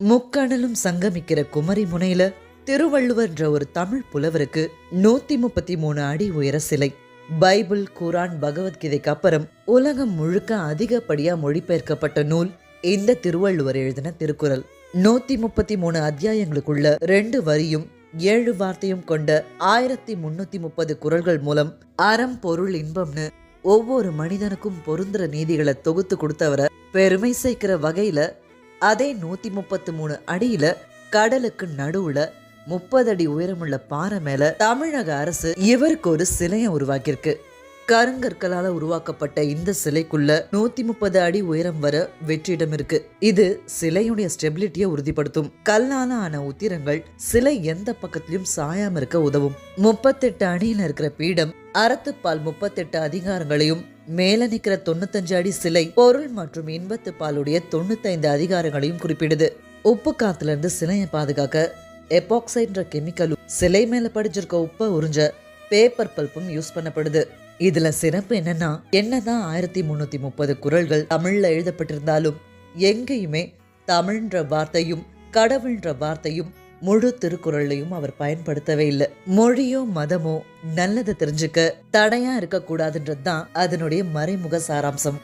முக்கடலும் சங்கமிக்கிற குமரி முனையில திருவள்ளுவர்ன்ற ஒரு தமிழ் புலவருக்கு நூத்தி முப்பத்தி மூணு அடி உயர சிலை. பைபிள் குரான் பகவத்கீதைக்கு அப்புறம் உலகம் முழுக்க அதிகப்படியா மொழிபெயர்க்கப்பட்ட நூல் இந்த திருவள்ளுவர் எழுதின திருக்குறள். நூத்தி முப்பத்தி மூணு அத்தியாயங்களுக்குள்ள ரெண்டு வரியும் ஏழு வார்த்தையும் கொண்ட ஆயிரத்தி முன்னூத்தி முப்பது குரல்கள் மூலம் அறம் பொருள் இன்பம்னு ஒவ்வொரு மனிதனுக்கும் பொருந்துற நீதிகளை தொகுத்து கொடுத்தவரை பெருமை சேர்க்கிற வகையில அதே நூற்றி முப்பத்து மூணு அடியில கடலுக்கு நடுவில் முப்பது அடி உயரமுள்ள பாறை மேல தமிழக அரசு இவருக்கு ஒரு சிலையை உருவாக்கியிருக்கு. கருங்கற்களால உருவாக்கப்பட்ட இந்த சிலைக்குள்ள நூத்தி முப்பது அடி உயரம் வர வெற்றிடம் இருக்கு. இது சிலையுடைய ஸ்டெபிலிட்டியை உறுதிப்படுத்தும். கல்லால ஆன உத்திரங்கள் சிலை எந்த பக்கத்திலும் சாயாம இருக்க உதவும். முப்பத்தெட்டு அடியில இருக்கிற பீடம் அறத்துப்பால் முப்பத்தெட்டு அதிகாரங்களையும் மேல நிக்கிற தொண்ணூத்தஞ்சு அடி சிலை பொருள் மற்றும் இன்பத்து பாலுடைய தொண்ணூத்தைந்து அதிகாரங்களையும் குறிப்பிடுது. உப்பு காத்துல இருந்து சிலையை பாதுகாக்க எபாக்சைன்ற கெமிக்கலும் சிலை மேல படிச்சிருக்க உப்பை உறிஞ்ச பேப்பர் பல்ப்பும் யூஸ் பண்ணப்படுது. இதுல சிறப்பு என்னன்னா என்னதான் ஆயிரத்தி முன்னூத்தி முப்பது குரல்கள் தமிழ்ல எழுதப்பட்டிருந்தாலும் எங்கேயுமே தமிழ்ன்ற வார்த்தையும் கடவுள்ன்ற வார்த்தையும் முழு திருக்குறளையும் அவர் பயன்படுத்தவே இல்லை. மொழியோ மதமோ நல்லதை தெரிஞ்சுக்க தடையா இருக்கக்கூடாதுன்றது தான் அதனுடைய மறைமுக சாராம்சம்.